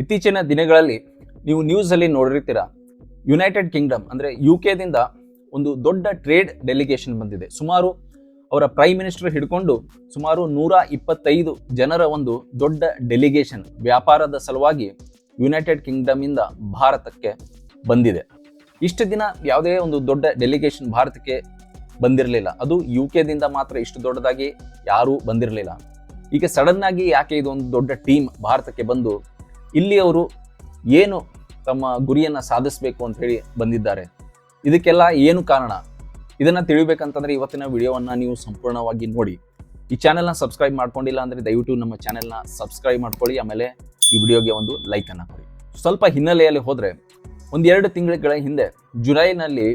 ಇತ್ತೀಚಿನ ದಿನಗಳಲ್ಲಿ ನೀವು ನ್ಯೂಸಲ್ಲಿ ನೋಡಿರ್ತೀರ ಯುನೈಟೆಡ್ ಕಿಂಗ್ಡಮ್ ಅಂದರೆ ಯು ಕೆದಿಂದ ಒಂದು ದೊಡ್ಡ ಟ್ರೇಡ್ ಡೆಲಿಗೇಷನ್ ಬಂದಿದೆ. ಸುಮಾರು ಅವರ ಪ್ರೈಮ್ ಮಿನಿಸ್ಟರ್ ಹಿಡ್ಕೊಂಡು ಸುಮಾರು ನೂರ ಇಪ್ಪತ್ತೈದು ಜನರ ಒಂದು ದೊಡ್ಡ ಡೆಲಿಗೇಷನ್ ವ್ಯಾಪಾರದ ಸಲುವಾಗಿ ಯುನೈಟೆಡ್ ಕಿಂಗ್ಡಮ್ ಇಂದ ಭಾರತಕ್ಕೆ ಬಂದಿದೆ. ಇಷ್ಟು ದಿನ ಯಾವುದೇ ಒಂದು ದೊಡ್ಡ ಡೆಲಿಗೇಷನ್ ಭಾರತಕ್ಕೆ ಬಂದಿರಲಿಲ್ಲ. ಅದು ಯು ಕೆದಿಂದ ಮಾತ್ರ ಇಷ್ಟು ದೊಡ್ಡದಾಗಿ ಯಾರೂ ಬಂದಿರಲಿಲ್ಲ. ಈಗ ಸಡನ್ನಾಗಿ ಯಾಕೆ ಇದೊಂದು ದೊಡ್ಡ ಟೀಮ್ ಭಾರತಕ್ಕೆ ಬಂದು ಇಲ್ಲಿ ಅವರು ಏನು ತಮ್ಮ ಗುರಿಯನ್ನು ಸಾಧಿಸಬೇಕು ಅಂತ ಹೇಳಿ ಬಂದಿದ್ದಾರೆ. ಇದಕ್ಕೆಲ್ಲ ಏನು ಕಾರಣ? ಇದನ್ನು ತಿಳಿಬೇಕಂತಂದ್ರೆ ಇವತ್ತಿನ ವಿಡಿಯೋವನ್ನು ನೀವು ಸಂಪೂರ್ಣವಾಗಿ ನೋಡಿ. ಈ ಚಾನೆಲ್ನ ಸಬ್ಸ್ಕ್ರೈಬ್ ಮಾಡ್ಕೊಂಡಿಲ್ಲ ಅಂದರೆ ದಯವಿಟ್ಟು ನಮ್ಮ ಚಾನೆಲ್ನ ಸಬ್ಸ್ಕ್ರೈಬ್ ಮಾಡ್ಕೊಳ್ಳಿ, ಆಮೇಲೆ ಈ ವಿಡಿಯೋಗೆ ಒಂದು ಲೈಕ್ ಅನ್ನ ಕೊಡಿ. ಸ್ವಲ್ಪ ಹಿನ್ನೆಲೆಯಲ್ಲಿ ಹೋದರೆ, ಒಂದೆರಡು ತಿಂಗಳ ಹಿಂದೆ ಜುಲೈನಲ್ಲಿ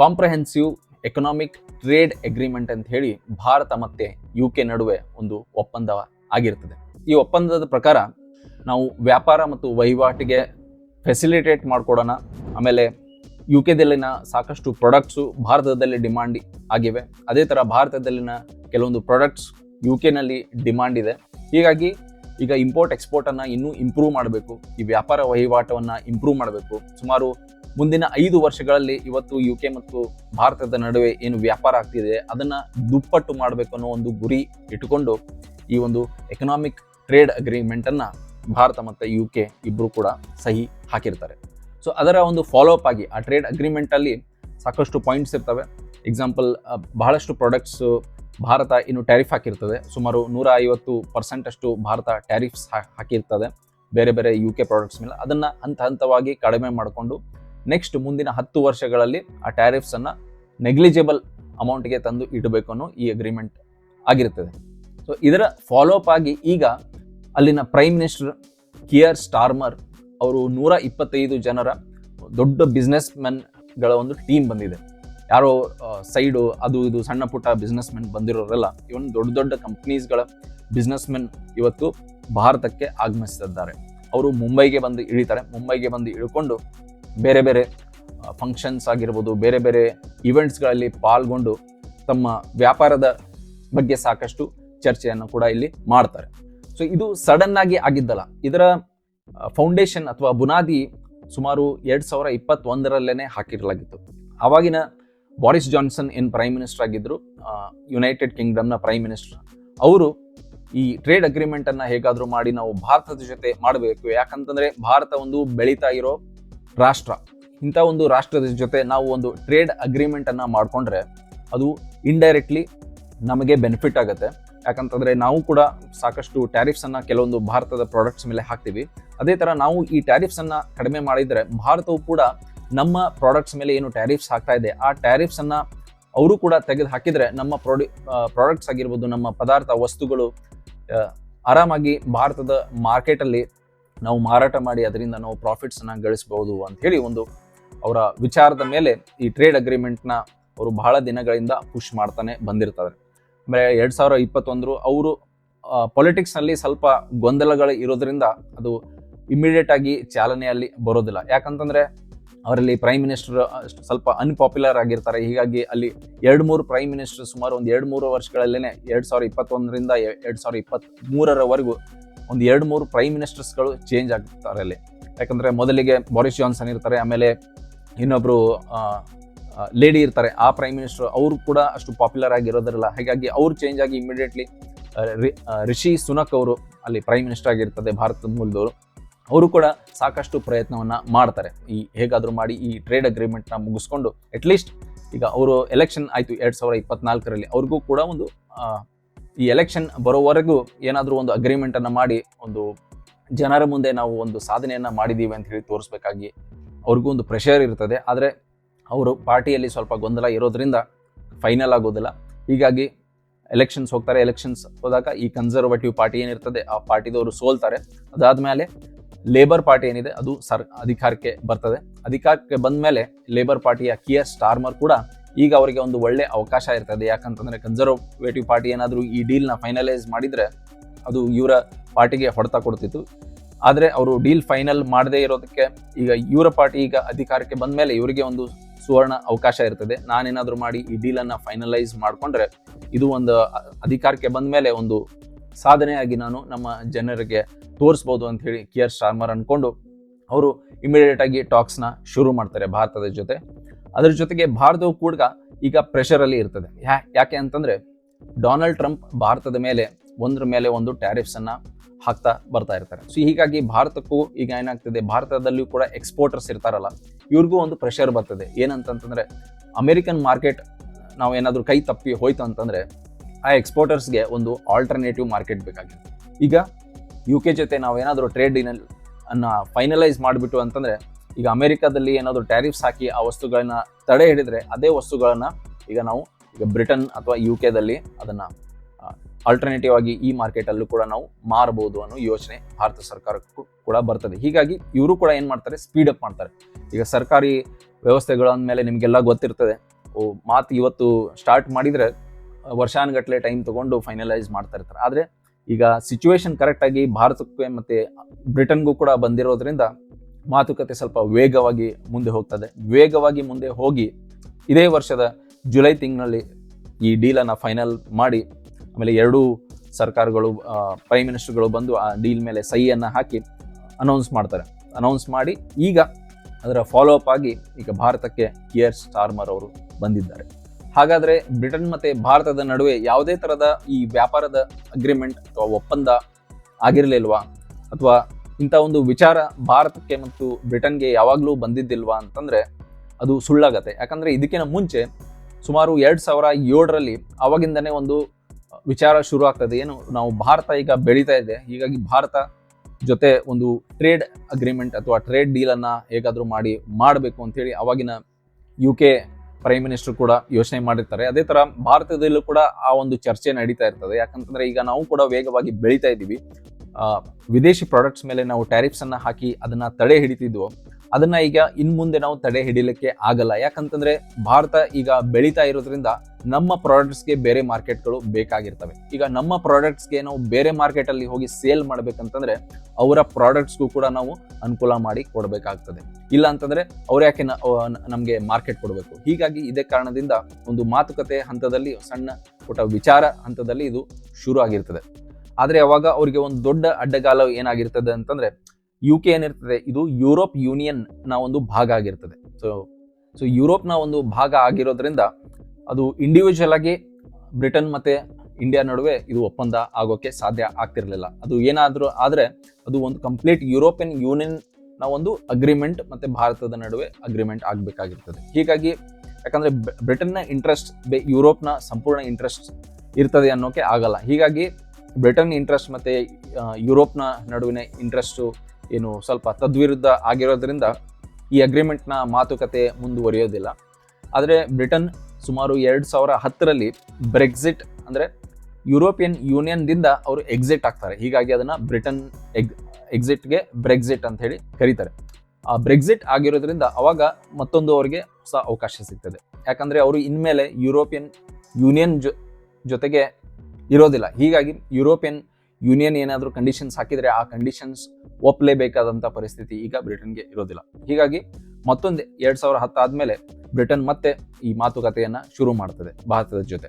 ಕಾಂಪ್ರಹೆನ್ಸಿವ್ ಎಕನಾಮಿಕ್ ಟ್ರೇಡ್ ಅಗ್ರಿಮೆಂಟ್ ಅಂತ ಹೇಳಿ ಭಾರತ ಮತ್ತೆ ಯು ಕೆ ನಡುವೆ ಒಂದು ಒಪ್ಪಂದ ಆಗಿರ್ತದೆ. ಈ ಒಪ್ಪಂದದ ಪ್ರಕಾರ ನಾವು ವ್ಯಾಪಾರ ಮತ್ತು ವಹಿವಾಟಿಗೆ ಫೆಸಿಲಿಟೇಟ್ ಮಾಡಿಕೊಡೋಣ. ಆಮೇಲೆ ಯು ಕೆದಲ್ಲಿನ ಸಾಕಷ್ಟು ಪ್ರಾಡಕ್ಟ್ಸು ಭಾರತದಲ್ಲಿ ಡಿಮಾಂಡ್ ಆಗಿವೆ. ಅದೇ ಥರ ಭಾರತದಲ್ಲಿನ ಕೆಲವೊಂದು ಪ್ರಾಡಕ್ಟ್ಸ್ ಯು ಕೆನಲ್ಲಿ ಡಿಮಾಂಡ್ ಇದೆ. ಹೀಗಾಗಿ ಈಗ ಇಂಪೋರ್ಟ್ ಎಕ್ಸ್ಪೋರ್ಟನ್ನು ಇನ್ನೂ ಇಂಪ್ರೂವ್ ಮಾಡಬೇಕು. ಈ ವ್ಯಾಪಾರ ವಹಿವಾಟವನ್ನು ಇಂಪ್ರೂವ್ ಮಾಡಬೇಕು. ಸುಮಾರು ಮುಂದಿನ ಐದು ವರ್ಷಗಳಲ್ಲಿ ಇವತ್ತು ಯು ಕೆ ಮತ್ತು ಭಾರತದ ನಡುವೆ ಏನು ವ್ಯಾಪಾರ ಆಗ್ತಿದೆ, ಅದನ್ನು ದುಪ್ಪಟ್ಟು ಮಾಡಬೇಕು ಅನ್ನೋ ಒಂದು ಗುರಿ ಇಟ್ಟುಕೊಂಡು ಈ ಒಂದು ಎಕನಾಮಿಕ್ ಟ್ರೇಡ್ ಅಗ್ರಿಮೆಂಟನ್ನು ಭಾರತ ಮತ್ತು ಯು ಕೆ ಇಬ್ಬರು ಕೂಡ ಸಹಿ ಹಾಕಿರ್ತಾರೆ. ಸೊ ಅದರ ಒಂದು ಫಾಲೋ ಅಪ್ ಆಗಿ ಆ ಟ್ರೇಡ್ ಅಗ್ರಿಮೆಂಟಲ್ಲಿ ಸಾಕಷ್ಟು ಪಾಯಿಂಟ್ಸ್ ಇರ್ತವೆ. ಎಕ್ಸಾಂಪಲ್ ಬಹಳಷ್ಟು ಪ್ರಾಡಕ್ಟ್ಸ್ ಭಾರತ ಇನ್ನು ಟ್ಯಾರಿಫ್ ಹಾಕಿರ್ತದೆ. ಸುಮಾರು ನೂರ ಐವತ್ತು ಪರ್ಸೆಂಟ್ ಅಷ್ಟು ಭಾರತ ಟ್ಯಾರಿಫ್ಸ್ ಹಾಕಿರ್ತದೆ. ಬೇರೆ ಬೇರೆ ಯು ಕೆ ಪ್ರಾಡಕ್ಟ್ಸ್ ಮೇಲೆ. ಅದನ್ನು ಹಂತ ಹಂತವಾಗಿ ಕಡಿಮೆ ಮಾಡಿಕೊಂಡು ನೆಕ್ಸ್ಟ್ ಮುಂದಿನ ಹತ್ತು ವರ್ಷಗಳಲ್ಲಿ ಆ ಟ್ಯಾರಿಫ್ಸನ್ನು ನೆಗ್ಲಿಜಿಬಲ್ ಅಮೌಂಟ್ಗೆ ತಂದು ಇಡಬೇಕು ಅನ್ನೋ ಈ ಅಗ್ರಿಮೆಂಟ್ ಆಗಿರ್ತದೆ. ಸೊ ಇದರ ಫಾಲೋ ಅಪ್ ಆಗಿ ಈಗ ಅಲ್ಲಿನ ಪ್ರೈಮ್ ಮಿನಿಸ್ಟರ್ ಕಿಯರ್ ಸ್ಟಾರ್ಮರ್ ಅವರು ನೂರ ಇಪ್ಪತ್ತೈದು ಜನರ ದೊಡ್ಡ ಬಿಸ್ನೆಸ್ ಮೆನ್ಗಳ ಒಂದು ಟೀಮ್ ಬಂದಿದೆ. ಯಾರೋ ಸೈಡು ಅದು ಇದು ಸಣ್ಣ ಪುಟ್ಟ ಬಿಸ್ನೆಸ್ ಮೆನ್ ಬಂದಿರೋರೆಲ್ಲ ಇವನ್ ದೊಡ್ಡ ದೊಡ್ಡ ಕಂಪ್ನೀಸ್ಗಳ ಬಿಸ್ನೆಸ್ ಮೆನ್ ಇವತ್ತು ಭಾರತಕ್ಕೆ ಆಗಮಿಸಿದ್ದಾರೆ ಅವರು ಮುಂಬೈಗೆ ಬಂದು ಇಳಿತಾರೆ. ಮುಂಬೈಗೆ ಬಂದು ಇಳ್ಕೊಂಡು ಬೇರೆ ಬೇರೆ ಫಂಕ್ಷನ್ಸ್ ಆಗಿರ್ಬೋದು, ಬೇರೆ ಬೇರೆ ಇವೆಂಟ್ಸ್ಗಳಲ್ಲಿ ಪಾಲ್ಗೊಂಡು ತಮ್ಮ ವ್ಯಾಪಾರದ ಬಗ್ಗೆ ಸಾಕಷ್ಟು ಚರ್ಚೆಯನ್ನು ಕೂಡ ಇಲ್ಲಿ ಮಾಡ್ತಾರೆ. ಸೊ ಇದು ಸಡನ್ ಆಗಿ ಆಗಿದ್ದಲ್ಲ. ಇದರ ಫೌಂಡೇಶನ್ ಅಥವಾ ಬುನಾದಿ ಸುಮಾರು ಎರಡ್ ಸಾವಿರ ಇಪ್ಪತ್ತೊಂದರಲ್ಲೇನೆ ಹಾಕಿರಲಾಗಿತ್ತು. ಆವಾಗಿನ ಬಾರಿಸ್ ಜಾನ್ಸನ್ ಏನು ಪ್ರೈಮ್ ಮಿನಿಸ್ಟರ್ ಆಗಿದ್ದರು ಯುನೈಟೆಡ್ ಕಿಂಗ್ಡಮ್ನ ಪ್ರೈಮ್ ಮಿನಿಸ್ಟರ್ ಅವರು ಈ ಟ್ರೇಡ್ ಅಗ್ರಿಮೆಂಟನ್ನು ಹೇಗಾದರೂ ಮಾಡಿ ನಾವು ಭಾರತದ ಜೊತೆ ಮಾಡಬೇಕು. ಯಾಕಂತಂದರೆ ಭಾರತ ಒಂದು ಬೆಳೀತಾ ಇರೋ ರಾಷ್ಟ್ರ. ಇಂಥ ಒಂದು ರಾಷ್ಟ್ರದ ಜೊತೆ ನಾವು ಒಂದು ಟ್ರೇಡ್ ಅಗ್ರಿಮೆಂಟನ್ನು ಮಾಡ್ಕೊಂಡ್ರೆ ಅದು ಇಂಡೈರೆಕ್ಟ್ಲಿ ನಮಗೆ ಬೆನಿಫಿಟ್ ಆಗುತ್ತೆ. ಯಾಕಂತಂದ್ರೆ ನಾವು ಕೂಡ ಸಾಕಷ್ಟು ಟ್ಯಾರಿಫ್ಸ್ ಅನ್ನ ಕೆಲವೊಂದು ಭಾರತದ ಪ್ರಾಡಕ್ಟ್ಸ್ ಮೇಲೆ ಹಾಕ್ತೀವಿ. ಅದೇ ತರ ನಾವು ಈ ಟ್ಯಾರಿಫ್ಸ್ ಅನ್ನ ಕಡಿಮೆ ಮಾಡಿದ್ರೆ ಭಾರತವು ಕೂಡ ನಮ್ಮ ಪ್ರಾಡಕ್ಟ್ಸ್ ಮೇಲೆ ಏನು ಟ್ಯಾರಿಫ್ಸ್ ಹಾಕ್ತಾ ಇದೆ, ಆ ಟ್ಯಾರಿಫ್ಸ್ ಅನ್ನ ಅವರು ಕೂಡ ತೆಗೆದು ಹಾಕಿದ್ರೆ ನಮ್ಮ ಪ್ರಾಡಿ ಪ್ರಾಡಕ್ಟ್ಸ್ ಆಗಿರ್ಬೋದು, ನಮ್ಮ ಪದಾರ್ಥ ವಸ್ತುಗಳು ಆರಾಮಾಗಿ ಭಾರತದ ಮಾರ್ಕೆಟ್ ಅಲ್ಲಿ ನಾವು ಮಾರಾಟ ಮಾಡಿ ಅದರಿಂದ ನಾವು ಪ್ರಾಫಿಟ್ಸ್ ಅನ್ನ ಗಳಿಸಬಹುದು ಅಂತ ಹೇಳಿ ಒಂದು ಅವರ ವಿಚಾರದ ಮೇಲೆ ಈ ಟ್ರೇಡ್ ಅಗ್ರಿಮೆಂಟ್ನ ಅವರು ಬಹಳ ದಿನಗಳಿಂದ ಪುಷ್ ಮಾಡ್ತಾನೆ ಬಂದಿರ್ತಾರೆ. ಎರಡ್ ಸಾವಿರ ಇಪ್ಪತ್ತೊಂದರು ಅವರು ಪೊಲಿಟಿಕ್ಸ್ನಲ್ಲಿ ಸ್ವಲ್ಪ ಗೊಂದಲಗಳು ಇರೋದ್ರಿಂದ ಅದು ಇಮಿಡಿಯೇಟ್ ಆಗಿ ಚಾಲನೆಯಲ್ಲಿ ಬರೋದಿಲ್ಲ. ಯಾಕಂತಂದ್ರೆ ಅವರಲ್ಲಿ ಪ್ರೈಮ್ ಮಿನಿಸ್ಟರ್ ಸ್ವಲ್ಪ ಅನ್ಪಾಪ್ಯುಲರ್ ಆಗಿರ್ತಾರೆ. ಹೀಗಾಗಿ ಅಲ್ಲಿ ಎರಡು ಮೂರು ಪ್ರೈಮ್ ಮಿನಿಸ್ಟರ್ ಸುಮಾರು ಒಂದು ಎರಡು ಮೂರು ವರ್ಷಗಳಲ್ಲೇ ಎರಡು ಸಾವಿರ ಇಪ್ಪತ್ತೊಂದರಿಂದ ಎರಡು ಸಾವಿರ ಇಪ್ಪತ್ತ್ ಮೂರರವರೆಗೂ ಒಂದು ಎರಡು ಮೂರು ಪ್ರೈಮ್ ಮಿನಿಸ್ಟರ್ಸ್ಗಳು ಚೇಂಜ್ ಆಗ್ತಾರೆ ಅಲ್ಲಿ. ಯಾಕಂದ್ರೆ ಮೊದಲಿಗೆ ಬಾರಿಸ್ ಜಾನ್ಸನ್ ಇರ್ತಾರೆ, ಆಮೇಲೆ ಇನ್ನೊಬ್ರು ಲೇಡಿ ಇರ್ತಾರೆ. ಆ ಪ್ರೈಮ್ ಮಿನಿಸ್ಟರ್ ಅವರು ಕೂಡ ಅಷ್ಟು ಪಾಪ್ಯುಲರ್ ಆಗಿರೋದಿರಲ್ಲ. ಹಾಗಾಗಿ ಅವ್ರು ಚೇಂಜ್ ಆಗಿ ಇಮಿಡಿಯೇಟ್ಲಿ ರಿಷಿ ಸುನಕ್ ಅವರು ಅಲ್ಲಿ ಪ್ರೈಮ್ ಮಿನಿಸ್ಟರ್ ಆಗಿರ್ತದೆ ಭಾರತದ ಮೂಲದವರು. ಅವರು ಕೂಡ ಸಾಕಷ್ಟು ಪ್ರಯತ್ನವನ್ನು ಮಾಡ್ತಾರೆ. ಈ ಹೇಗಾದರೂ ಮಾಡಿ ಈ ಟ್ರೇಡ್ ಅಗ್ರಿಮೆಂಟ್ನ ಮುಗಿಸ್ಕೊಂಡು ಅಟ್ಲೀಸ್ಟ್ ಈಗ ಅವರು ಎಲೆಕ್ಷನ್ ಆಯಿತು ಎರಡು ಸಾವಿರದ ಇಪ್ಪತ್ನಾಲ್ಕರಲ್ಲಿ. ಅವ್ರಿಗೂ ಕೂಡ ಒಂದು ಈ ಎಲೆಕ್ಷನ್ ಬರೋವರೆಗೂ ಏನಾದರೂ ಒಂದು ಅಗ್ರಿಮೆಂಟನ್ನು ಮಾಡಿ ಒಂದು ಜನರ ಮುಂದೆ ನಾವು ಒಂದು ಸಾಧನೆಯನ್ನು ಮಾಡಿದ್ದೀವಿ ಅಂತ ಹೇಳಿ ತೋರಿಸ್ಬೇಕಾಗಿ ಅವ್ರಿಗೂ ಒಂದು ಪ್ರೆಷರ್ ಇರ್ತದೆ. ಆದರೆ ಅವರು ಪಾರ್ಟಿಯಲ್ಲಿ ಸ್ವಲ್ಪ ಗೊಂದಲ ಇರೋದ್ರಿಂದ ಫೈನಲ್ ಆಗೋದಿಲ್ಲ. ಹೀಗಾಗಿ ಎಲೆಕ್ಷನ್ಸ್ ಹೋಗ್ತಾರೆ. ಎಲೆಕ್ಷನ್ಸ್ ಹೋದಾಗ ಈ ಕನ್ಸರ್ವೇಟಿವ್ ಪಾರ್ಟಿ ಏನಿರ್ತದೆ, ಆ ಪಾರ್ಟಿದವರು ಸೋಲ್ತಾರೆ. ಅದಾದಮೇಲೆ ಲೇಬರ್ ಪಾರ್ಟಿ ಏನಿದೆ, ಅದು ಸರ್, ಅಧಿಕಾರಕ್ಕೆ ಬರ್ತದೆ. ಅಧಿಕಾರಕ್ಕೆ ಬಂದ ಮೇಲೆ ಲೇಬರ್ ಪಾರ್ಟಿಯ ಕಿಯರ್ ಸ್ಟಾರ್ಮರ್ ಕೂಡ ಈಗ ಅವರಿಗೆ ಒಂದು ಒಳ್ಳೆ ಅವಕಾಶ ಇರ್ತದೆ. ಯಾಕಂತಂದ್ರೆ ಕನ್ಸರ್ವೇಟಿವ್ ಪಾರ್ಟಿ ಏನಾದರೂ ಈ ಡೀಲ್ನ ಫೈನಲೈಸ್ ಮಾಡಿದ್ರೆ ಅದು ಇವರ ಪಾರ್ಟಿಗೆ ಹೊಡೆತ ಕೊಡ್ತಿತ್ತು. ಆದರೆ ಅವರು ಡೀಲ್ ಫೈನಲ್ ಮಾಡದೇ ಇರೋದಕ್ಕೆ ಈಗ ಇವರ ಪಾರ್ಟಿ ಈಗ ಅಧಿಕಾರಕ್ಕೆ ಬಂದ ಮೇಲೆ ಇವರಿಗೆ ಒಂದು ಸುವರ್ಣ ಅವಕಾಶ ಇರ್ತದೆ. ನಾನೇನಾದರೂ ಮಾಡಿ ಈ ಡೀಲನ್ನು ಫೈನಲೈಸ್ ಮಾಡಿಕೊಂಡ್ರೆ ಇದು ಒಂದು ಅಧಿಕಾರಕ್ಕೆ ಬಂದ ಮೇಲೆ ಒಂದು ಸಾಧನೆಯಾಗಿ ನಾನು ನಮ್ಮ ಜನರಿಗೆ ತೋರಿಸ್ಬೋದು ಅಂತ ಹೇಳಿ ಕೆ ಆರ್ ಶಾರ್ಮರ್ ಅನ್ಕೊಂಡು ಅವರು ಇಮಿಡಿಯೇಟ್ ಆಗಿ ಟಾಕ್ಸ್ನ ಶುರು ಮಾಡ್ತಾರೆ ಭಾರತದ ಜೊತೆ. ಅದರ ಜೊತೆಗೆ ಭಾರತವು ಕೂಡ ಈಗ ಪ್ರೆಷರಲ್ಲಿ ಇರ್ತದೆ. ಯಾಕೆ ಅಂತಂದ್ರೆ ಡೊನಾಲ್ಡ್ ಟ್ರಂಪ್ ಭಾರತದ ಮೇಲೆ ಒಂದ್ರ ಮೇಲೆ ಒಂದು ಟ್ಯಾರಿಫ್ಸ್ ಅನ್ನ ಹಾಕ್ತಾ ಬರ್ತಾ ಇರ್ತಾರೆ. ಸೊ ಹೀಗಾಗಿ ಭಾರತಕ್ಕೂ ಈಗ ಏನಾಗ್ತಿದೆ, ಭಾರತದಲ್ಲಿಯೂ ಕೂಡ ಎಕ್ಸ್ಪೋರ್ಟರ್ಸ್ ಇರ್ತಾರಲ್ಲ, ಇವ್ರಿಗೂ ಒಂದು ಪ್ರೆಷರ್ ಬರ್ತದೆ. ಏನಂತಂತಂದ್ರೆ ಅಮೆರಿಕನ್ ಮಾರ್ಕೆಟ್ ನಾವು ಏನಾದರೂ ಕೈ ತಪ್ಪಿ ಹೋಯ್ತು ಅಂತಂದ್ರೆ, ಆ ಎಕ್ಸ್ಪೋರ್ಟರ್ಸ್ಗೆ ಒಂದು ಆಲ್ಟರ್ನೇಟಿವ್ ಮಾರ್ಕೆಟ್ ಬೇಕಾಗಿದೆ ಈಗ ಯು ಕೆ ಜೊತೆ ನಾವು ಏನಾದರೂ ಟ್ರೇಡ್ ಡೀಲ್ ಅನ್ನ ಫೈನಲೈಸ್ ಮಾಡಿಬಿಟ್ಟು ಅಂತಂದ್ರೆ, ಈಗ ಅಮೆರಿಕಾದಲ್ಲಿ ಏನಾದರೂ ಟ್ಯಾರಿಫ್ಸ್ ಹಾಕಿ ಆ ವಸ್ತುಗಳನ್ನ ತಡೆ ಹಿಡಿದ್ರೆ, ಅದೇ ವಸ್ತುಗಳನ್ನ ಈಗ ನಾವು ಈಗ ಬ್ರಿಟನ್ ಅಥವಾ ಯು ಕೆದಲ್ಲಿ ಅದನ್ನ ಆಲ್ಟರ್ನೇಟಿವ್ ಆಗಿ ಈ ಮಾರ್ಕೆಟ್ ಅಲ್ಲೂ ಕೂಡ ನಾವು ಮಾರಬಹುದು ಅನ್ನೋ ಯೋಚನೆ ಭಾರತ ಸರ್ಕಾರಕ್ಕೂ ಕೂಡ ಬರ್ತದೆ. ಹೀಗಾಗಿ ಇವರು ಕೂಡ ಏನು ಮಾಡ್ತಾರೆ? ಸ್ಪೀಡ್ ಅಪ್ ಮಾಡ್ತಾರೆ. ಈಗ ಸರ್ಕಾರಿ ವ್ಯವಸ್ಥೆಗಳ ಮೇಲೆ ನಿಮಗೆಲ್ಲ ಗೊತ್ತಿರ್ತದೆ. ಓ, ಮಾತು ಇವತ್ತು ಸ್ಟಾರ್ಟ್ ಮಾಡಿದ್ರೆ ವರ್ಷಾನುಗಟ್ಲೆ ಟೈಮ್ ತಗೊಂಡು ಫೈನಲೈಸ್ ಮಾಡ್ತಾ ಇರ್ತಾರೆ. ಆದ್ರೆ ಈಗ ಸಿಚುವೇಶನ್ ಕರೆಕ್ಟ್ ಆಗಿ ಭಾರತಕ್ಕೆ ಮತ್ತೆ ಬ್ರಿಟನ್ಗೂ ಕೂಡ ಬಂದಿರೋದ್ರಿಂದ ಮಾತುಕತೆ ಸ್ವಲ್ಪ ವೇಗವಾಗಿ ಮುಂದೆ ಹೋಗ್ತದೆ. ವೇಗವಾಗಿ ಮುಂದೆ ಹೋಗಿ ಇದೇ ವರ್ಷದ ಜುಲೈ ತಿಂಗಳಲ್ಲಿ ಈ ಡೀಲನ್ನು ಫೈನಲ್ ಮಾಡಿ ಆಮೇಲೆ ಎರಡೂ ಸರ್ಕಾರಗಳು ಪ್ರೈಮ್ ಮಿನಿಸ್ಟರ್ಗಳು ಬಂದು ಆ ಡೀಲ್ ಮೇಲೆ ಸಹಿಯನ್ನು ಹಾಕಿ ಅನೌನ್ಸ್ ಮಾಡ್ತಾರೆ. ಅನೌನ್ಸ್ ಮಾಡಿ ಈಗ ಅದರ ಫಾಲೋ ಅಪ್ ಆಗಿ ಈಗ ಭಾರತಕ್ಕೆ ಕಿಯರ್ ಸ್ಟಾರ್ಮರ್ ಅವರು ಬಂದಿದ್ದಾರೆ. ಹಾಗಾದರೆ ಬ್ರಿಟನ್ ಮತ್ತು ಭಾರತದ ನಡುವೆ ಯಾವುದೇ ಥರದ ಈ ವ್ಯಾಪಾರದ ಅಗ್ರಿಮೆಂಟ್ ಅಥವಾ ಒಪ್ಪಂದ ಆಗಿರಲಿಲ್ವಾ? ಅಥವಾ ಇಂಥ ಒಂದು ವಿಚಾರ ಭಾರತಕ್ಕೆ ಮತ್ತು ಬ್ರಿಟನ್ಗೆ ಯಾವಾಗಲೂ ಬಂದಿದ್ದಿಲ್ವಾ ಅಂತಂದರೆ ಅದು ಸುಳ್ಳಾಗತ್ತೆ. ಯಾಕಂದರೆ ಇದಕ್ಕಿಂತ ಮುಂಚೆ ಸುಮಾರು ಎರಡು ಸಾವಿರ ಏಳರಲ್ಲಿ ಆವಾಗಿಂದನೇ ಒಂದು ವಿಚಾರ ಶುರು ಆಗ್ತದೆ. ಏನು, ನಾವು ಭಾರತ ಈಗ ಬೆಳೀತಾ ಇದೆ. ಹೀಗಾಗಿ ಭಾರತ ಜೊತೆ ಒಂದು ಟ್ರೇಡ್ ಅಗ್ರಿಮೆಂಟ್ ಅಥವಾ ಟ್ರೇಡ್ ಡೀಲ್ ಹೇಗಾದರೂ ಮಾಡಿ, ಮಾಡಬೇಕು ಅಂತ ಹೇಳಿ ಅವಾಗಿನ ಯು ಕೆ ಪ್ರೈಮ್ ಮಿನಿಸ್ಟರ್ ಕೂಡ ಯೋಚನೆ ಮಾಡಿರ್ತಾರೆ. ಅದೇ ತರ ಭಾರತದಲ್ಲೂ ಕೂಡ ಆ ಒಂದು ಚರ್ಚೆ ನಡೀತಾ ಇರ್ತದೆ. ಯಾಕಂತಂದ್ರೆ ಈಗ ನಾವು ಕೂಡ ವೇಗವಾಗಿ ಬೆಳೀತಾ ಇದ್ದೀವಿ. ವಿದೇಶಿ ಪ್ರಾಡಕ್ಟ್ಸ್ ಮೇಲೆ ನಾವು ಟ್ಯಾರಿಫ್ಸ್ ಅನ್ನ ಹಾಕಿ ಅದನ್ನ ತಡೆ ಹಿಡಿತಿದ್ವು. ಅದನ್ನ ಈಗ ಇನ್ ಮುಂದೆ ನಾವು ತಡೆ ಹಿಡಿಲಿಕ್ಕೆ ಆಗಲ್ಲ. ಯಾಕಂತಂದ್ರೆ ಭಾರತ ಈಗ ಬೆಳೀತಾ ಇರೋದ್ರಿಂದ ನಮ್ಮ ಪ್ರಾಡಕ್ಟ್ಸ್ಗೆ ಬೇರೆ ಮಾರ್ಕೆಟ್ಗಳು ಬೇಕಾಗಿರ್ತವೆ. ಈಗ ನಮ್ಮ ಪ್ರಾಡಕ್ಟ್ಸ್ಗೆ ನಾವು ಬೇರೆ ಮಾರ್ಕೆಟ್ ಅಲ್ಲಿ ಹೋಗಿ ಸೇಲ್ ಮಾಡ್ಬೇಕಂತಂದ್ರೆ ಅವರ ಪ್ರಾಡಕ್ಟ್ಸ್ಗೂ ಕೂಡ ನಾವು ಅನುಕೂಲ ಮಾಡಿ ಕೊಡಬೇಕಾಗ್ತದೆ. ಇಲ್ಲ ಅಂತಂದ್ರೆ ಅವ್ರು ಯಾಕೆ ನಮ್ಗೆ ಮಾರ್ಕೆಟ್ ಕೊಡಬೇಕು? ಹೀಗಾಗಿ ಇದೇ ಕಾರಣದಿಂದ ಒಂದು ಮಾತುಕತೆ ಹಂತದಲ್ಲಿ, ಸಣ್ಣ ಪುಟ ವಿಚಾರ ಹಂತದಲ್ಲಿ ಇದು ಶುರು ಆಗಿರ್ತದೆ. ಆದ್ರೆ ಅವಾಗ ಅವರಿಗೆ ಒಂದು ದೊಡ್ಡ ಅಡ್ಡಗಾಲ ಏನಾಗಿರ್ತದೆ ಅಂತಂದ್ರೆ ಯು ಕೆ ಏನಿರ್ತದೆ, ಇದು ಯುರೋಪ್ ಯೂನಿಯನ್ನ ಒಂದು ಭಾಗ ಆಗಿರ್ತದೆ. ಸೊ ಸೊ ಯುರೋಪ್ನ ಒಂದು ಭಾಗ ಆಗಿರೋದ್ರಿಂದ ಅದು ಇಂಡಿವಿಜುವಲ್ ಆಗಿ ಬ್ರಿಟನ್ ಮತ್ತೆ ಇಂಡಿಯಾ ನಡುವೆ ಇದು ಒಪ್ಪಂದ ಆಗೋಕೆ ಸಾಧ್ಯ ಆಗ್ತಿರ್ಲಿಲ್ಲ. ಅದು ಏನಾದರೂ ಆದರೆ ಅದು ಒಂದು ಕಂಪ್ಲೀಟ್ ಯುರೋಪಿಯನ್ ಯೂನಿಯನ್ನ ಒಂದು ಅಗ್ರಿಮೆಂಟ್ ಮತ್ತೆ ಭಾರತದ ನಡುವೆ ಅಗ್ರಿಮೆಂಟ್ ಆಗಬೇಕಾಗಿರ್ತದೆ. ಹೀಗಾಗಿ ಯಾಕಂದ್ರೆ ಬ್ರ- ಬ್ರಿಟನ್ನ ಇಂಟ್ರೆಸ್ಟ್ ಯುರೋಪ್ನ ಸಂಪೂರ್ಣ ಇಂಟ್ರೆಸ್ಟ್ ಇರ್ತದೆ ಅನ್ನೋಕೆ ಆಗಲ್ಲ. ಹೀಗಾಗಿ ಬ್ರಿಟನ್ ಇಂಟ್ರೆಸ್ಟ್ ಮತ್ತೆ ಯುರೋಪ್ನ ನಡುವಿನ ಇಂಟ್ರೆಸ್ಟು ಏನು ಸ್ವಲ್ಪ ತದ್ವಿರುದ್ಧ ಆಗಿರೋದ್ರಿಂದ ಈ ಅಗ್ರಿಮೆಂಟ್ನ ಮಾತುಕತೆ ಮುಂದುವರಿಯೋದಿಲ್ಲ. ಆದರೆ ಬ್ರಿಟನ್ ಸುಮಾರು ಎರಡು ಸಾವಿರ ಹತ್ತರಲ್ಲಿ ಬ್ರೆಕ್ಸಿಟ್ ಅಂದರೆ ಯುರೋಪಿಯನ್ ಯೂನಿಯನ್ದಿಂದ ಅವರು ಎಕ್ಸಿಟ್ ಆಗ್ತಾರೆ. ಹೀಗಾಗಿ ಅದನ್ನು ಬ್ರಿಟನ್ ಎಗ್, ಎಕ್ಸಿಟ್ಗೆ ಬ್ರೆಕ್ಸಿಟ್ ಅಂತ ಹೇಳಿ ಕರೀತಾರೆ. ಆ ಬ್ರೆಕ್ಸಿಟ್ ಆಗಿರೋದ್ರಿಂದ ಅವಾಗ ಮತ್ತೊಂದು ಅವರಿಗೆ ಹೊಸ ಅವಕಾಶ ಸಿಗ್ತದೆ. ಯಾಕಂದರೆ ಅವರು ಇನ್ಮೇಲೆ ಯುರೋಪಿಯನ್ ಯೂನಿಯನ್ ಜೊ, ಜೊತೆಗೆ ಇರೋದಿಲ್ಲ. ಹೀಗಾಗಿ ಯುರೋಪಿಯನ್ ಯೂನಿಯನ್ ಏನಾದರೂ ಕಂಡೀಷನ್ಸ್ ಹಾಕಿದರೆ ಆ ಕಂಡೀಷನ್ಸ್ ಒಪ್ಪಲೇಬೇಕಾದಂಥ ಪರಿಸ್ಥಿತಿ ಈಗ ಬ್ರಿಟನ್ಗೆ ಇರೋದಿಲ್ಲ. ಹೀಗಾಗಿ ಮತ್ತೊಂದು ಎರಡು ಸಾವಿರ ಹತ್ತಾದಮೇಲೆ ಬ್ರಿಟನ್ ಮತ್ತೆ ಈ ಮಾತುಕತೆಯನ್ನು ಶುರು ಮಾಡ್ತದೆ ಭಾರತದ ಜೊತೆ.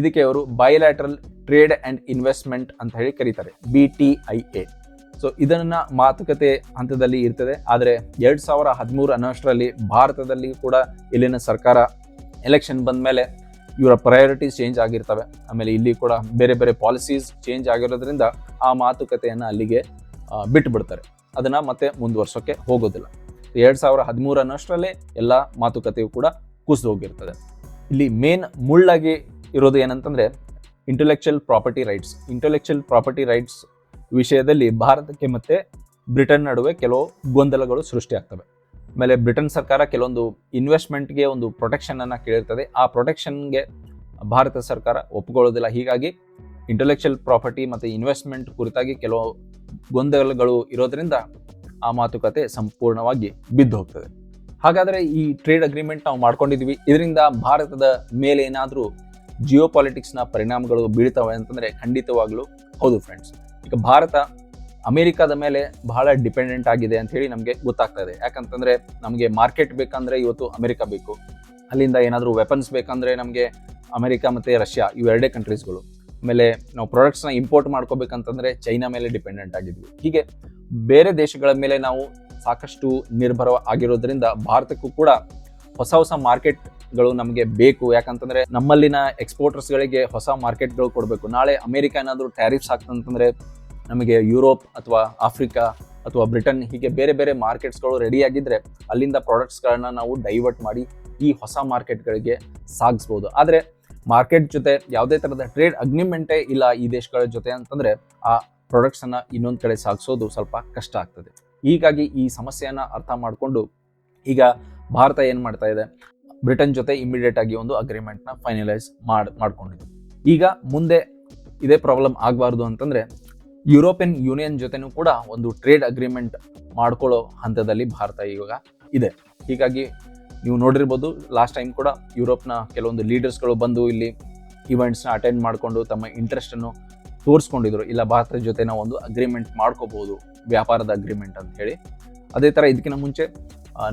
ಇದಕ್ಕೆ ಅವರು ಬಯಲ್ಯಾಟ್ರಲ್ ಟ್ರೇಡ್ ಆ್ಯಂಡ್ ಇನ್ವೆಸ್ಟ್ಮೆಂಟ್ ಅಂತ ಹೇಳಿ ಕರೀತಾರೆ B T I A so ಇದನ್ನು ಮಾತುಕತೆ ಹಂತದಲ್ಲಿ ಇರ್ತದೆ. ಆದರೆ ಎರಡು ಸಾವಿರ ಹದಿಮೂರು ಅನ್ನೋಷ್ಟರಲ್ಲಿ ಭಾರತದಲ್ಲಿ ಕೂಡ ಇಲ್ಲಿನ ಸರ್ಕಾರ ಎಲೆಕ್ಷನ್ ಬಂದ ಮೇಲೆ ಇವರ ಪ್ರಯಾರಿಟೀಸ್ ಚೇಂಜ್ ಆಗಿರ್ತವೆ. ಆಮೇಲೆ ಇಲ್ಲಿ ಕೂಡ ಬೇರೆ ಬೇರೆ ಪಾಲಿಸೀಸ್ ಚೇಂಜ್ ಆಗಿರೋದ್ರಿಂದ ಆ ಮಾತುಕತೆಯನ್ನು ಅಲ್ಲಿಗೆ ಬಿಟ್ಟು ಬಿಡ್ತಾರೆ ಅದನ್ನ ಮತ್ತೆ ಮುಂದುವರ್ಸೋಕ್ಕೆ ಹೋಗೋದಿಲ್ಲ. ಎರಡು ಸಾವಿರ ಹದಿಮೂರು ಅನ್ನೋಷ್ಟರಲ್ಲೇ ಎಲ್ಲ ಮಾತುಕತೆಯು ಕೂಡ ಕುಸಿದು ಹೋಗಿರ್ತದೆ. ಇಲ್ಲಿ ಮೇನ್ ಮುಳ್ಳಾಗಿ ಇರೋದು ಏನಂತಂದರೆ intellectual property rights intellectual property rights ವಿಷಯದಲ್ಲಿ ಭಾರತಕ್ಕೆ ಮತ್ತೆ ಬ್ರಿಟನ್ ನಡುವೆ ಕೆಲವು ಗೊಂದಲಗಳು ಸೃಷ್ಟಿಯಾಗ್ತವೆ. ಆಮೇಲೆ ಬ್ರಿಟನ್ ಸರ್ಕಾರ ಕೆಲವೊಂದು ಇನ್ವೆಸ್ಟ್ಮೆಂಟ್ಗೆ ಒಂದು ಪ್ರೊಟೆಕ್ಷನನ್ನು ಕೇಳಿರ್ತದೆ. ಆ ಪ್ರೊಟೆಕ್ಷನ್ಗೆ ಭಾರತ ಸರ್ಕಾರ ಒಪ್ಪಿಕೊಳ್ಳೋದಿಲ್ಲ ಹೀಗಾಗಿ ಇಂಟಲೆಕ್ಚುಯಲ್ ಪ್ರಾಪರ್ಟಿ ಮತ್ತು ಇನ್ವೆಸ್ಟ್ಮೆಂಟ್ ಕುರಿತಾಗಿ ಕೆಲವು ಗೊಂದಲಗಳು ಇರೋದ್ರಿಂದ ಆ ಮಾತುಕತೆ ಸಂಪೂರ್ಣವಾಗಿ ಬಿದ್ದು ಹೋಗ್ತದೆ. ಹಾಗಾದರೆ ಈ ಟ್ರೇಡ್ ಅಗ್ರಿಮೆಂಟ್ ನಾವು ಮಾಡ್ಕೊಂಡಿದ್ವಿ. ಇದರಿಂದ ಭಾರತದ ಮೇಲೆ ಏನಾದರೂ ಜಿಯೋ ಪಾಲಿಟಿಕ್ಸ್ನ ಪರಿಣಾಮಗಳು ಬೀಳ್ತವೆ ಅಂತಂದ್ರೆ ಖಂಡಿತವಾಗಲೂ ಹೌದು ಫ್ರೆಂಡ್ಸ್ ಈಗ ಭಾರತ ಅಮೆರಿಕದ ಮೇಲೆ ಬಹಳ ಡಿಪೆಂಡೆಂಟ್ ಆಗಿದೆ ಅಂತ ಹೇಳಿ ನಮಗೆ ಗೊತ್ತಾಗ್ತಾ ಇದೆ ಯಾಕಂತಂದ್ರೆ ನಮಗೆ ಮಾರ್ಕೆಟ್ ಬೇಕಂದ್ರೆ ಇವತ್ತು ಅಮೆರಿಕ ಬೇಕು. ಅಲ್ಲಿಂದ ಏನಾದರೂ ವೆಪನ್ಸ್ ಬೇಕಂದ್ರೆ ನಮಗೆ ಅಮೆರಿಕ ಮತ್ತು ರಷ್ಯಾ ಇವೆರಡೇ ಕಂಟ್ರೀಸ್ಗಳು ಆಮೇಲೆ ನಾವು ಪ್ರಾಡಕ್ಟ್ಸ್ನ ಇಂಪೋರ್ಟ್ ಮಾಡ್ಕೋಬೇಕಂತಂದ್ರೆ ಚೈನಾ ಮೇಲೆ ಡಿಪೆಂಡೆಂಟ್ ಆಗಿದ್ವಿ. ಹೀಗೆ ಬೇರೆ ದೇಶಗಳ ಮೇಲೆ ನಾವು ಸಾಕಷ್ಟು ನಿರ್ಭರ ಆಗಿರೋದ್ರಿಂದ ಭಾರತಕ್ಕೂ ಕೂಡ ಹೊಸ ಹೊಸ ಮಾರ್ಕೆಟ್ಗಳು ನಮಗೆ ಬೇಕು. ಯಾಕಂತಂದ್ರೆ ನಮ್ಮಲ್ಲಿನ ಎಕ್ಸ್ಪೋರ್ಟರ್ಸ್ಗಳಿಗೆ ಹೊಸ ಮಾರ್ಕೆಟ್ಗಳು ಕೊಡಬೇಕು. ನಾಳೆ ಅಮೆರಿಕ ಏನಾದರೂ ಟ್ಯಾರಿಫ್ಸ್ ಹಾಕ್ತಂತಂದ್ರೆ ನಮಗೆ ಯುರೋಪ್ ಅಥವಾ ಆಫ್ರಿಕಾ ಅಥವಾ ಬ್ರಿಟನ್ ಹೀಗೆ ಬೇರೆ ಬೇರೆ ಮಾರ್ಕೆಟ್ಸ್ಗಳು ರೆಡಿಯಾಗಿದ್ದರೆ ಅಲ್ಲಿಂದ ಪ್ರಾಡಕ್ಟ್ಸ್ಗಳನ್ನ ನಾವು ಡೈವರ್ಟ್ ಮಾಡಿ ಈ ಹೊಸ ಮಾರ್ಕೆಟ್ಗಳಿಗೆ ಸಾಗಿಸ್ಬೋದು. ಆದರೆ ಮಾರ್ಕೆಟ್ ಜೊತೆ ಯಾವುದೇ ಥರದ ಟ್ರೇಡ್ ಅಗ್ರಿಮೆಂಟೇ ಇಲ್ಲ ಈ ದೇಶಗಳ ಜೊತೆ ಅಂತಂದರೆ ಆ ಪ್ರಾಡಕ್ಟ್ಸನ್ನು ಇನ್ನೊಂದು ಕಡೆ ಸಾಗಿಸೋದು ಸ್ವಲ್ಪ ಕಷ್ಟ ಆಗ್ತದೆ. ಹೀಗಾಗಿ ಈ ಸಮಸ್ಯೆಯನ್ನು ಅರ್ಥ ಮಾಡಿಕೊಂಡು ಈಗ ಭಾರತ ಏನು ಮಾಡ್ತಾ ಇದೆ? ಬ್ರಿಟನ್ ಜೊತೆ ಇಮಿಡಿಯೇಟ್ ಆಗಿ ಒಂದು ಅಗ್ರಿಮೆಂಟ್ನ ಫೈನಲೈಸ್ ಮಾಡಿ ಮಾಡ್ಕೊಂಡಿದೆ. ಈಗ ಮುಂದೆ ಇದೇ ಪ್ರಾಬ್ಲಮ್ ಆಗಬಾರ್ದು ಅಂತಂದ್ರೆ ಯುರೋಪಿಯನ್ ಯೂನಿಯನ್ ಜೊತೆನೂ ಕೂಡ ಒಂದು ಟ್ರೇಡ್ ಅಗ್ರಿಮೆಂಟ್ ಮಾಡ್ಕೊಳ್ಳೋ ಹಂತದಲ್ಲಿ ಭಾರತ ಇವಾಗ ಇದೆ. ಹೀಗಾಗಿ ನೀವು ನೋಡಿರ್ಬೋದು ಲಾಸ್ಟ್ ಟೈಮ್ ಕೂಡ ಯುರೋಪ್ನ ಕೆಲವೊಂದು ಲೀಡರ್ಸ್ಗಳು ಬಂದು ಇಲ್ಲಿ ಇವೆಂಟ್ಸ್ನ ಅಟೆಂಡ್ ಮಾಡಿಕೊಂಡು ತಮ್ಮ ಇಂಟ್ರೆಸ್ಟನ್ನು ತೋರಿಸ್ಕೊಂಡಿದ್ರು. ಇಲ್ಲ, ಭಾರತದ ಜೊತೆ ನಾವು ಒಂದು ಅಗ್ರಿಮೆಂಟ್ ಮಾಡ್ಕೋಬಹುದು ವ್ಯಾಪಾರದ ಅಗ್ರಿಮೆಂಟ್ ಅಂತ ಹೇಳಿ. ಅದೇ ಥರ ಇದಕ್ಕಿಂತ ಮುಂಚೆ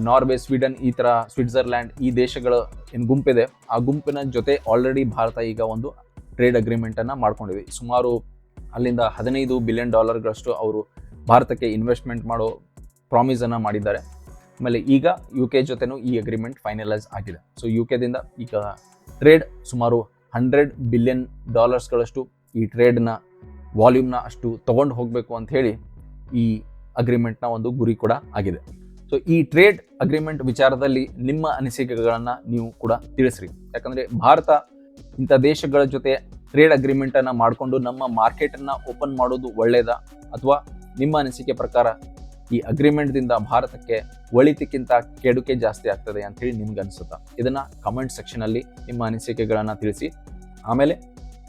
ನಾರ್ವೆ ಸ್ವೀಡನ್ ಈ ಥರ ಸ್ವಿಟ್ಜರ್ಲ್ಯಾಂಡ್ ಈ ದೇಶಗಳ ಏನು ಗುಂಪಿದೆ, ಆ ಗುಂಪಿನ ಜೊತೆ ಆಲ್ರೆಡಿ ಭಾರತ ಈಗ ಒಂದು ಟ್ರೇಡ್ ಅಗ್ರಿಮೆಂಟನ್ನು ಮಾಡ್ಕೊಂಡಿದೆ. ಸುಮಾರು ಅಲ್ಲಿಂದ ಹದಿನೈದು ಬಿಲಿಯನ್ ಡಾಲರ್ಗಳಷ್ಟು ಅವರು ಭಾರತಕ್ಕೆ ಇನ್ವೆಸ್ಟ್ಮೆಂಟ್ ಮಾಡೋ ಪ್ರಾಮಿಸನ್ನು ಮಾಡಿದ್ದಾರೆ. ಆಮೇಲೆ ಈಗ ಯು ಕೆ ಜೊತೆನೂ ಈ ಅಗ್ರಿಮೆಂಟ್ ಫೈನಲೈಸ್ ಆಗಿದೆ. ಸೊ ಯು ಕೆದಿಂದ ಈಗ ಟ್ರೇಡ್ ಸುಮಾರು ಹಂಡ್ರೆಡ್ ಬಿಲಿಯನ್ ಡಾಲರ್ಸ್ಗಳಷ್ಟು ಈ ಟ್ರೇಡ್ನ ವಾಲ್ಯೂಮ್ನ ಅಷ್ಟು ತೊಗೊಂಡು ಹೋಗಬೇಕು ಅಂತ ಹೇಳಿ ಈ ಅಗ್ರಿಮೆಂಟ್ನ ಒಂದು ಗುರಿ ಕೂಡ ಆಗಿದೆ. ಸೊ ಈ ಟ್ರೇಡ್ ಅಗ್ರಿಮೆಂಟ್ ವಿಚಾರದಲ್ಲಿ ನಿಮ್ಮ ಅನಿಸಿಕೆಗಳನ್ನು ನೀವು ಕೂಡ ತಿಳಿಸ್ರಿ. ಯಾಕಂದರೆ ಭಾರತ ಇಂಥ ದೇಶಗಳ ಜೊತೆ ಟ್ರೇಡ್ ಅಗ್ರಿಮೆಂಟನ್ನು ಮಾಡಿಕೊಂಡು ನಮ್ಮ ಮಾರ್ಕೆಟನ್ನು ಓಪನ್ ಮಾಡೋದು ಒಳ್ಳೆಯದಾ ಅಥವಾ ನಿಮ್ಮ ಅನಿಸಿಕೆ ಪ್ರಕಾರ ಈ ಅಗ್ರಿಮೆಂಟ್ದಿಂದ ಭಾರತಕ್ಕೆ ಒಳಿತಕ್ಕಿಂತ ಕೆಡುಕೆ ಜಾಸ್ತಿ ಆಗ್ತದೆ ಅಂತ ಹೇಳಿ ನಿಮ್ಗೆ ಅನಿಸುತ್ತಾ? ಇದನ್ನ ಕಮೆಂಟ್ ಸೆಕ್ಷನಲ್ಲಿ ನಿಮ್ಮ ಅನಿಸಿಕೆಗಳನ್ನು ತಿಳಿಸಿ. ಆಮೇಲೆ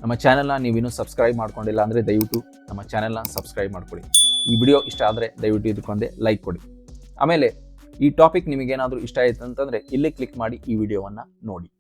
ನಮ್ಮ ಚಾನೆಲ್ನ ನೀವಿನ್ನೂ ಸಬ್ಸ್ಕ್ರೈಬ್ ಮಾಡ್ಕೊಂಡಿಲ್ಲ ಅಂದರೆ ದಯವಿಟ್ಟು ನಮ್ಮ ಚಾನೆಲ್ನ ಸಬ್ಸ್ಕ್ರೈಬ್ ಮಾಡ್ಕೊಳ್ಳಿ. ಈ ವಿಡಿಯೋ ಇಷ್ಟ ಆದರೆ ದಯವಿಟ್ಟು ಇದಕ್ಕೊಂದೇ ಲೈಕ್ ಕೊಡಿ. ಆಮೇಲೆ ಈ ಟಾಪಿಕ್ ನಿಮಗೇನಾದರೂ ಇಷ್ಟ ಆಯ್ತು ಅಂತಂದರೆ ಇಲ್ಲೇ ಕ್ಲಿಕ್ ಮಾಡಿ ಈ ವಿಡಿಯೋವನ್ನು ನೋಡಿ.